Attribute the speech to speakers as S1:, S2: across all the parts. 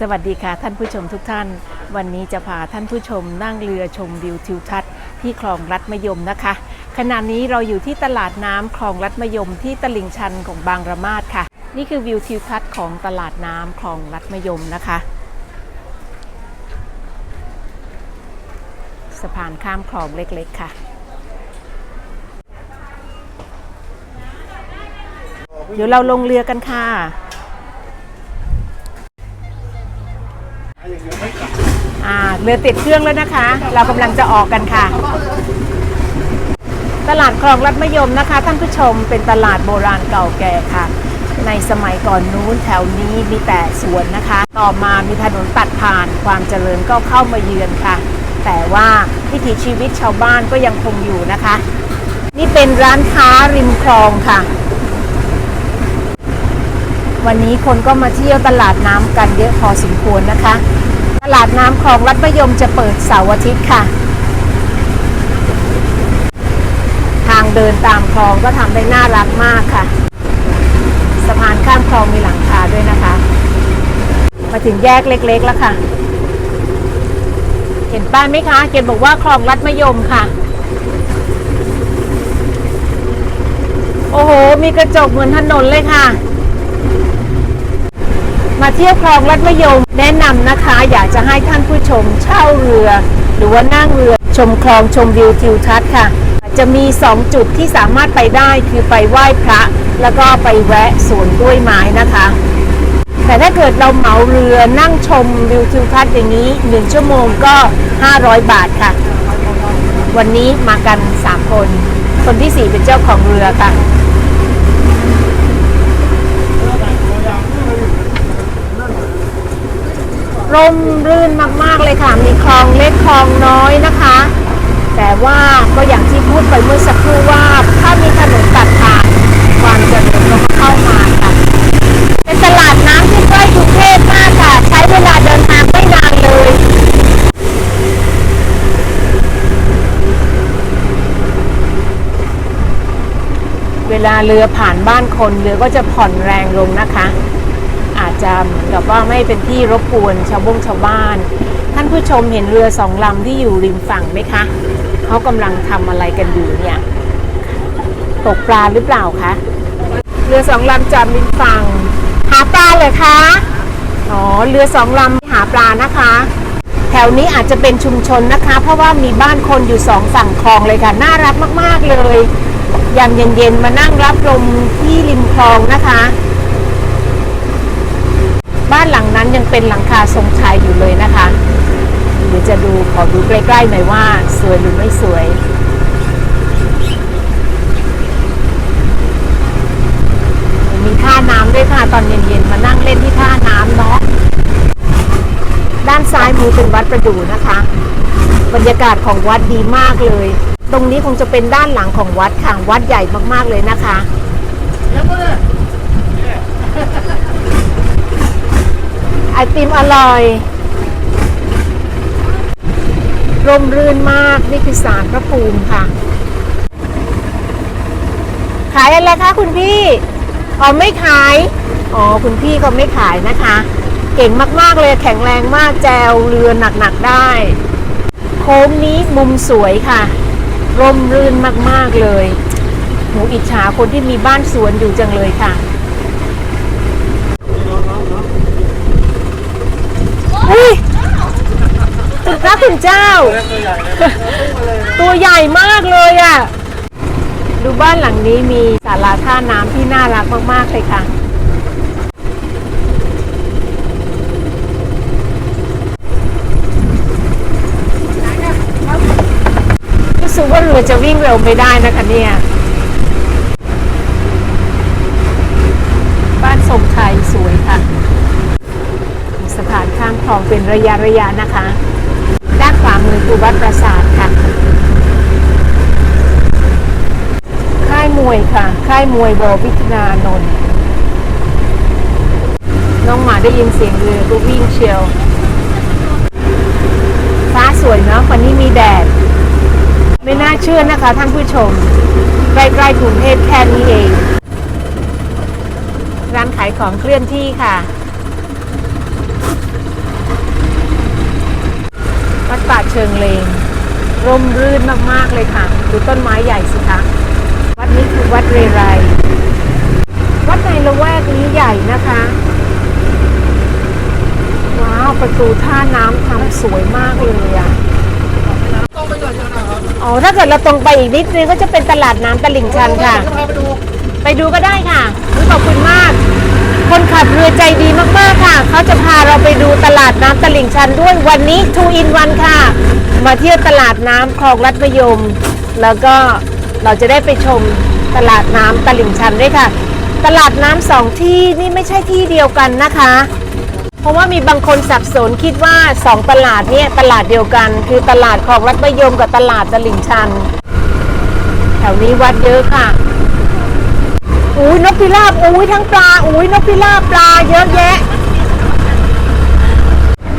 S1: สวัสดีค่ะท่านผู้ชมทุกท่าน วันนี้จะพาท่านผู้ชมนั่งเรือชมวิวทิวทัศน์ที่คลองรัดมยมนะคะ ขณะนี้เราอยู่ที่ตลาดน้ำคลองรัดมยมที่ตลิ่งชันของบางระมาดค่ะ นี่คือวิวทิวทัศน์ของตลาดน้ำคลองรัดมยมนะคะ สะพานข้ามคลองเล็กๆค่ะเดี๋ยวเราลงเรือกันค่ะ เรือติดเครื่องแล้วนะคะ เรากำลังจะออกกันค่ะ ตลาดคลองรัดมะยมนะคะ ท่านผู้ชมเป็นตลาดโบราณเก่าแก่ค่ะ ในสมัยก่อนนู้นแถวนี้มีแต่สวนนะคะ ต่อมามีถนนตัดผ่านความเจริญก็เข้ามาเยือนค่ะ แต่ว่าวิถีชีวิตชาวบ้านก็ยังคงอยู่นะคะ นี่เป็นร้านค้าริมคลองค่ะวันนี้คนก็มาเที่ยวตลาดน้ำกันเยอะพอสมควรนะคะ ตลาดน้ำคลองรัดมะยมจะเปิดเสาร์อาทิตย์ค่ะ ทางเดินตามคลองก็ทำได้น่ารักมากค่ะ สะพานข้ามคลองมีหลังคาด้วยนะคะ มาถึงแยกเล็กๆแล้วค่ะ เห็นป้ายไหมคะเขียนบอกว่าคลองรัดมะยมค่ะ โอ้โห มีกระจกเหมือนถนนเลยค่ะ มาเที่ยวคลองลัดมะยมแนะนำนะคะ อยากจะให้ท่านผู้ชมเช่าเรือ หรือว่านั่งเรือชมคลองชมวิวทิวทัศน์ค่ะ จะมี 2 จุดที่สามารถไปได้คือไปไหว้พระ แล้วก็ไปแวะสวนกล้วยไม้นะคะ แต่ถ้าเกิดเราเหมาเรือนั่งชมวิวทิวทัศน์อย่างนี้ 1 ชั่วโมงก็ 500 บาทค่ะ วันนี้มากัน 3 คน คนที่ 4 เป็นเจ้าของเรือค่ะ ร่มรื่นมากๆเลยค่ะ มีคลองเล็กคลองน้อยนะคะ แต่ว่าก็อย่างที่พูดไปเมื่อสักครู่ว่าถ้ามีถนนตัดผ่านความเจริญก็เข้ามาค่ะเป็นตลาดน้ำที่ใกล้กรุงเทพมากค่ะ ใช้เวลาเดินทางไม่นานเลยเวลาเรือผ่านบ้านคนเรือก็จะผ่อนแรงลงนะคะ จะเหมือนกับว่าไม่เป็นที่รบกวนชาวบงชาวบ้าน ท่านผู้ชมเห็นเรือสองลำที่อยู่ริมฝั่งไหมคะเขากำลังทำอะไรกันอยู่เนี่ยตกปลาหรือเปล่าคะเรือสองลำจอดริมฝั่ง หาปลาเลยคะอ๋อเรือสองลำหาปลานะคะ แถวนี้อาจจะเป็นชุมชนนะคะ เพราะว่ามีบ้านคนอยู่สองฝั่งคลองเลยค่ะน่ารักมาก ๆเลยยามเย็นๆมานั่งรับลมที่ริมคลองนะคะ บ้านหลังนั้นยังเป็นหลังคาทรงชัยอยู่เลยนะคะ เดี๋ยวจะดูขอดูใกล้ๆหน่อยว่า สวยหรือไม่สวย มีท่าน้ำด้วยค่ะตอนเย็นๆมานั่งเล่นที่ท่าน้ำเนาะด้านซ้ายมือเป็นวัดประดูนะคะ บรรยากาศของวัดดีมากเลย ตรงนี้คงจะเป็นด้านหลังของวัดค่ะวัดใหญ่มากๆเลยนะคะ ไอ ติมอร่อยร่มรื่นมากนี่คือสารพระภูมิค่ะ ขายอะไรคะคุณพี่อ๋อไม่ขายอ๋อคุณพี่ก็ไม่ขายนะคะ เก่งมากๆเลยแข็งแรงมากแจวเรือหนักๆได้ โค้งนี้มุมสวยค่ะ ร่มรื่นมากๆเลยหนูอิจฉาคนที่มีบ้านสวนอยู่จังเลยค่ะ อุ้ย คุณเจ้า ตัวใหญ่มากเลยอะ่ะ ดูบ้านหลังนี้มีศาลาท่าน้ำที่น่ารักมากๆเลยค่ะ รู้สึกว่าเรือจะวิ่งเร็วไม่ได้นะคะเนี่ย บ้านทรงไทยสวยค่ะ สะพานข้ามคลองเป็นระยะระยะนะคะ ขวามือคือวัดปราสาทค่ะ ค่ายมวยค่ะ ค่ายมวยววิทนานนท์น้องหมาได้ยินเสียงเรือก็วิ่งเชียว ฟ้าสวยเนาะวันนี้มีแดด ไม่น่าเชื่อนะคะท่านผู้ชม ใกล้ๆกรุงเทพแค่นี้เอง ร้านขายของเคลื่อนที่ค่ะ วัดป่าเชิงเลนร่มรื่นมากๆเลยค่ะ ดูต้นไม้ใหญ่สิคะ วัดนี้คือวัดเรไร วัดในละแวกนี้ใหญ่นะคะ ว้าว ประตูท่าน้ำทำสวยมากเลยอะ
S2: ต้องไปก่อนเดี๋ยวนะครับ
S1: อ๋อ ถ้าเกิดเราตรงไปอีกนิดนึงก็จะเป็นตลาดน้ำตลิ่งชันค่ะ
S2: ไปดู
S1: ก็ได้ค่ะ ขอบคุณมาก คนขับเรือใจดีมากๆค่ะ เขาจะพาเราไปดูตลาดน้ำตลิ่งชันด้วยวันนี้ 2 in 1 ค่ะ มาเที่ยวตลาดน้ำคลองรัฐมยม แล้วก็เราจะได้ไปชมตลาดน้ำตลิ่งชันด้วยค่ะ ตลาดน้ำสองที่นี่ไม่ใช่ที่เดียวกันนะคะ เพราะว่ามีบางคนสับสนคิดว่าสองตลาดเนี่ยตลาดเดียวกัน คือตลาดคลองรัฐมยมกับตลาดตลิ่งชัน แถวนี้วัดเยอะค่ะ อุ้ยนกพิราบอุ้ยทั้งปลาอุ้ยนกพิราบปลาเยอะแยะ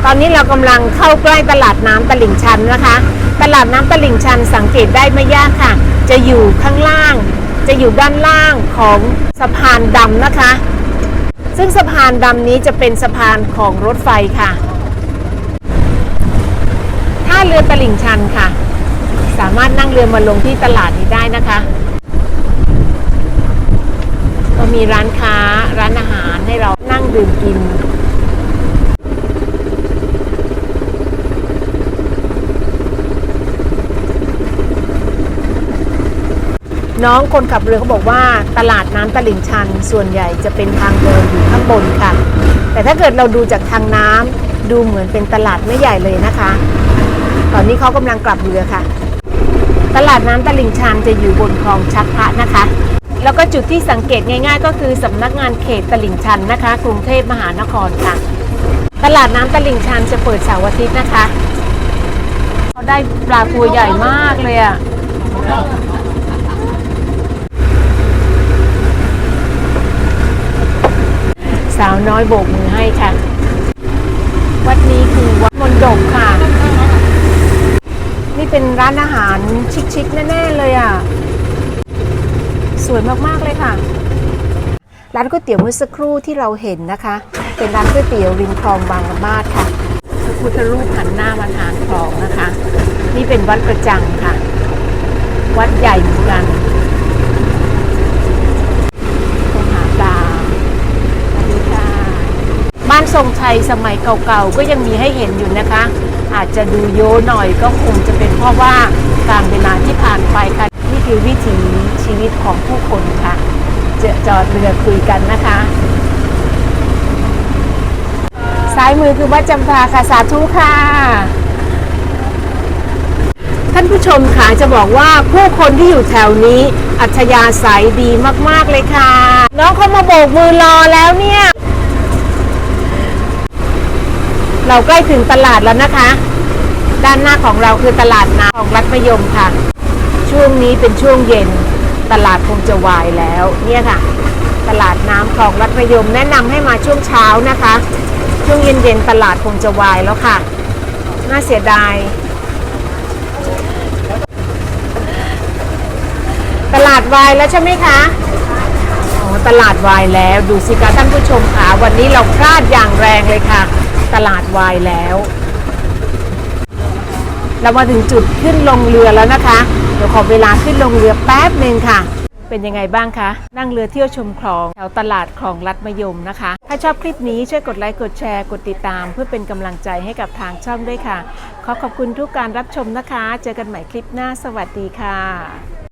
S1: ตอนนี้เรากำลังเข้าใกล้ตลาดน้ำตลิ่งชันนะคะ ตลาดน้ำตลิ่งชันสังเกตได้ไม่ยากค่ะ จะอยู่ข้างล่าง จะอยู่ด้านล่างของสะพานดำนะคะ ซึ่งสะพานดำนี้จะเป็นสะพานของรถไฟค่ะท่าเรือตลิ่งชันค่ะ สามารถนั่งเรือมาลงที่ตลาดนี้ได้นะคะ ก็มีร้านค้าร้านอาหารให้เรานั่งดื่มกิน น้องคนขับเรือเขาบอกว่าตลาดน้ำตลิ่งชันส่วนใหญ่จะเป็นทางเดินอยู่ข้างบนค่ะ แต่ถ้าเกิดเราดูจากทางน้ำดูเหมือนเป็นตลาดไม่ใหญ่เลยนะคะ ตอนนี้เขากำลังกลับเรือค่ะ ตลาดน้ำตลิ่งชันจะอยู่บนคลองชักพระนะคะ แล้วก็จุดที่สังเกตง่ายๆ ก็คือสำนักงานเขตตลิ่งชันนะคะ กรุงเทพมหานครค่ะ ตลาดน้ำตลิ่งชันจะเปิดเสาร์อาทิตย์นะคะเขาได้ปลาตัวใหญ่มากเลยอะสาวน้อยโบกมือให้ค่ะ วัดนี้คือวัดมนดกค่ะ นี่เป็นร้านอาหารชิคๆแน่ๆเลยอะ สวยมากๆเลยค่ะ ร้านก๋วยเตี๋ยวเมื่อสักครู่ที่เราเห็นนะคะ เป็นร้านก๋วยเตี๋ยวริมคลองบางละมาดค่ะพระพุทธรูปหันหน้ามาทางคลองนะคะ นี่เป็นวัดประจังค่ะ วัดใหญ่เหมือนกันต้องหาปลาสวัสดีค่ะบ้านทรงไทยสมัยเก่าๆก็ยังมีให้เห็นอยู่นะคะ อาจจะดูโยหน่อยก็คงจะเป็นเพราะว่าการเวลาที่ผ่านไปค่ะ นี่คือวิถีชีวิตของผู้คนค่ะ เจอจอดเรือคุยกันนะคะ ซ้ายมือคือวัดจำพาค่ะสาธุค่ะ ท่านผู้ชมค่ะจะบอกว่าผู้คนที่อยู่แถวนี้อัธยาศัยดีมากๆเลยค่ะ น้องเขามาโบกมือรอแล้วเนี่ย เราใกล้ถึงตลาดแล้วนะคะ ด้านหน้าของเราคือตลาดน้ำของรัฐมยมค่ะ ช่วงนี้เป็นช่วงเย็นตลาดคงจะวายแล้วเนี่ยค่ะ ตลาดน้ำของรัฐมยมแนะนำให้มาช่วงเช้านะคะ ช่วงเย็นๆตลาดคงจะวายแล้วค่ะ น่าเสียดาย ตลาดวายแล้วใช่ไหมคะอ๋อตลาดวายแล้วดูสิคะท่านผู้ชมค่ะวันนี้เราพลาดอย่างแรงเลยค่ะ ตลาดวายแล้ว เรามาถึงจุดขึ้นลงเรือแล้วนะคะ เดี๋ยวขอเวลาขึ้นลงเรือแป๊บหนึ่งค่ะ เป็นยังไงบ้างคะ นั่งเรือเที่ยวชมคลองแถวตลาดคลองลัดมะยมนะคะ ถ้าชอบคลิปนี้ช่วยกดไลค์กดแชร์กดติดตาม เพื่อเป็นกำลังใจให้กับทางช่องด้วยค่ะ ขอขอบคุณทุกการรับชมนะคะ เจอกันใหม่คลิปหน้าสวัสดีค่ะ